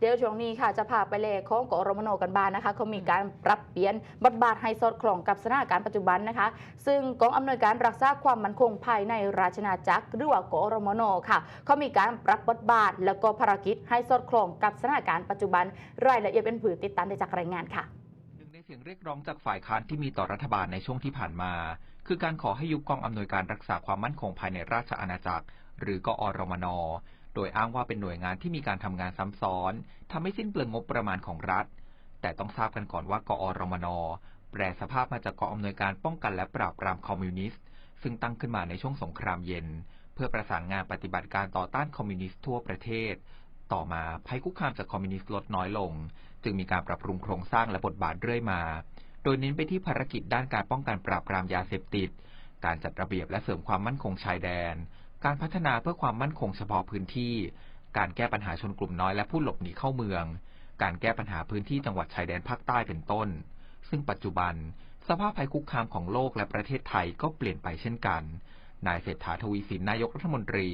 เดี๋ยวช่วงนี้ค่ะจะพาไปเลของกอรมนกันบ้านนะคะเขามีการปรับเปลี่ยนบทบาทให้สอดคล้องกับสถานการณ์ปัจจุบันนะคะ ซึ่งกองอำนวยการรักษาความมั่นคงภายในราชนาจักรหรือว่ากอรมนค่ะเขามีการปรับบทบาท แล้วก็ภารกิจให้สอดคล้องกับสถานการณ์ปัจจุบัน รายละเอียดเป็นผืนติดตามได้จากรายงานค่ะหนึ่งในเสียงเรียกร้องจากฝ่ายค้านที่มีต่อรัฐบาลในช่วงที่ผ่านมา คือการขอให้ยุบกองอำนวยการรักษาความมั่นคงภายในราชอาณาจักร หรือกอรมน โดยอ้างว่าเป็นหน่วยงานที่มีการทำงานซ้ำซ้อน ทำให้สิ้นเปลืองงบประมาณของรัฐ แต่ต้องทราบกันก่อนว่ากอรมน แปลสภาพมาจากกองอำนวยการป้องกันและปราบปรามคอมมิวนิสต์ ซึ่งตั้งขึ้นมาในช่วงสงครามเย็น เพื่อประสานงานปฏิบัติการต่อต้านคอมมิวนิสต์ทั่วประเทศ ต่อมาภัยคุกคามจากคอมมิวนิสต์ลดน้อยลง จึงมีการปรับปรุงโครงสร้างและบทบาทเรื่อยมา โดยเน้นไปที่ภารกิจด้านการป้องกันปราบปรามยาเสพติด การจัดระเบียบและเสริมความมั่นคงชายแดน การพัฒนาเพื่อความมั่นคงเฉพาะพื้นที่ การแก้ปัญหาชนกลุ่มน้อยและผู้หลบหนีเข้าเมือง การแก้ปัญหาพื้นที่จังหวัดชายแดนภาคใต้เป็นต้น ซึ่งปัจจุบัน สภาพภัยคุกคามของโลกและประเทศไทยก็เปลี่ยนไปเช่นกัน นายเศรษฐาทวีสินนายกรัฐมนตรี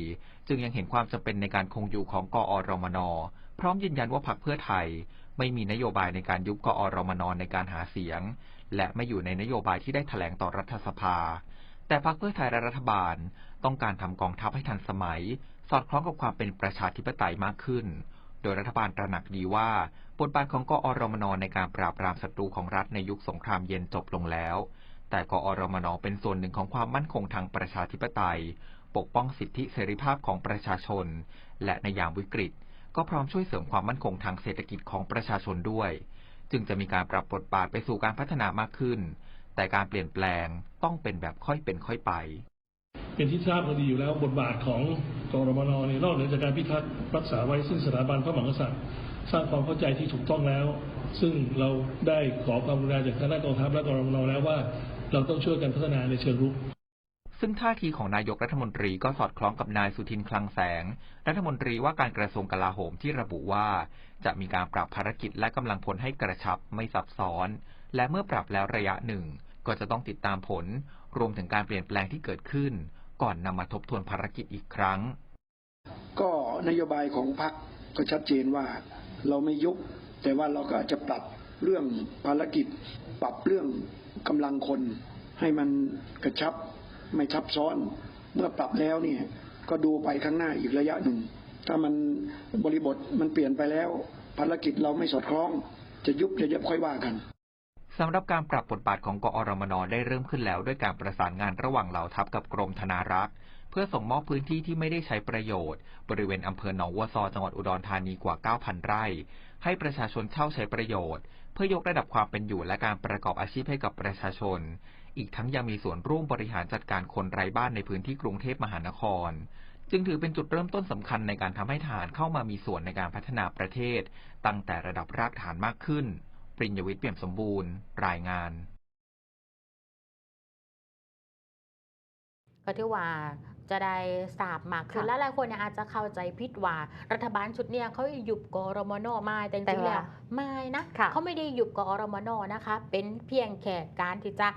จึงยังเห็นความจำเป็นในการคงอยู่ของกอรมน พร้อมยืนยันว่าพรรคเพื่อไทย ไม่มีนโยบายในการยุบกอรมนในการหาเสียง และไม่อยู่ในนโยบายที่ได้แถลงต่อรัฐสภา แต่พรรคเพื่อไทยและรัฐบาลต้องการทำกองทัพให้ทันสมัย สอดคล้องกับความเป็นประชาธิปไตยมากขึ้น โดยรัฐบาลตระหนักดีว่า บทบาทของกอรมนในการปราบปรามศัตรูของรัฐในยุคสงครามเย็นจบลงแล้ว แต่กอรมนเป็นส่วนหนึ่งของความมั่นคงทางประชาธิปไตย ปกป้องสิทธิเสรีภาพของประชาชน และในยามวิกฤต ก็พร้อมช่วยเสริมความมั่นคงทางเศรษฐกิจของประชาชนด้วย จึงจะมีการปรับบทบาทไปสู่การพัฒนามากขึ้น แต่การเปลี่ยนแปลงต้องเป็นแบบค่อยเป็นค่อยไป เป็นที่ทราบกันดีอยู่แล้วบทบาทของกรมนเนี่ยนอกเหนือจากการพิทักษ์รักษาไว้ซึ่งสถาบันพระมหากษัตริย์สร้างความเข้าใจที่ถูกต้องแล้ว ซึ่งเราได้ขอความกรุณาจากคณะกองทัพและกรมนแล้วว่า เราต้องช่วยกันพัฒนาในเชิงรุกซึ่งท่าทีของนายกรัฐมนตรีก็สอดคล้องกับนายสุทินคลังแสง รัฐมนตรีว่าการกระทรวงกลาโหมที่ระบุว่า จะมีการปรับภารกิจและกำลังพลให้กระชับไม่ซับซ้อน และเมื่อปรับแล้วระยะหนึ่ง ก็จะต้องติดตามผล รวมถึงการเปลี่ยนแปลงที่เกิดขึ้น ก่อนนำมาทบทวนภารกิจอีกครั้ง ก็นโยบายของพรรคก็ชัดเจนว่าเราไม่ยุบแต่ว่าเราก็อาจจะปรับเรื่องภารกิจ ปรับเรื่องกำลังคน ให้มันกระชับไม่ทับซ้อน เมื่อปรับแล้วเนี่ยก็ดูไปข้างหน้าอีกระยะหนึ่ง ถ้ามันบริบทมันเปลี่ยนไปแล้ว ภารกิจเราไม่สอดคล้อง จะยุบจะยับค่อยว่ากัน สำหรับการปรับบทบาทของกอรมนได้เริ่มขึ้นแล้วด้วยการประสานงานระหว่างเหล่าทัพกับกรมธนารักษ์เพื่อส่งมอบพื้นที่ที่ไม่ได้ใช้ประโยชน์ บริเวณอำเภอหนองวัวซอจังหวัดอุดรธานีกว่า 9,000 ไร่ ให้ประชาชนเช่าใช้ประโยชน์ เพื่อยกระดับความเป็นอยู่และการประกอบอาชีพให้กับประชาชน อีกทั้งยังมีส่วนร่วมบริหารจัดการคนไร้บ้านในพื้นที่กรุงเทพมหานคร จึงถือเป็นจุดเริ่มต้นสำคัญในการทำให้ทหารเข้ามามีส่วนในการพัฒนาประเทศ ตั้งแต่ระดับรากฐานมากขึ้น ปริญญวิทย์เปี่ยมสมบูรณ์ รายงาน ก็ที่ว่า จะได้ทราบมากขึ้นค่ะและหลายคนเนี่ยอาจจะเข้าใจผิดว่า รัฐบาลชุดเนี่ยเขายุบกรมนมาแต่จแต่ริงๆว่าแล้วไม่นะค่ะเขาไม่ได้ยุบกรมนนะคะ เป็นเพียงแค่การที่จะ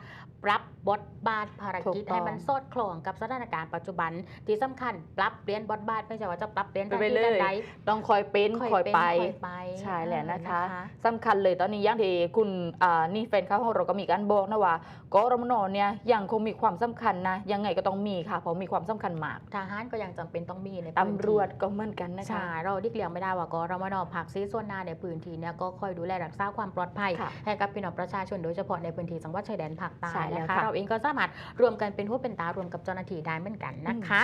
ปรับบทบาทภารกิจถูกต้องให้มันสอดคล้องกับสถานการณ์ปัจจุบัน ที่สำคัญปรับเปลี่ยนบทบาทไม่ใช่ว่าจะปรับเปลี่ยนทันไปทีเลยทันใดต้องคอยเป็นค่อยคอยเป็นไปค่อยไปใช่แหละนะคะเออสำคัญเลยตอนนี้อย่างที่คุณอ่านี่แฟนเขาของเราก็มีการบอกนะว่ากรมนเนี่ยยังคงมีความสำคัญนะยังไงก็ต้องมีค่ะเพราะมีความสำคัญมากทหารก็ยังจำเป็นต้องมีในพื้นที่ตำรวจก็เหมือนกันนะคะใช่เราดิกเลี่ยงไม่ได้ว่ากรมนผักซีส่วนหน้าในพื้นที่เนี่ยก็คอยดูแลรักษาความปลอดภัยค่ะให้กับพี่น้องประชาชนโดยเฉพาะในพื้นที่จังหวัดชายแดนภาคใต้ใช่แล้วนะคะค่ะเราเองก็สามารถรวมกันเป็นหูเป็นตารวมกับเจ้าหน้าที่ได้เหมือนกันนะคะ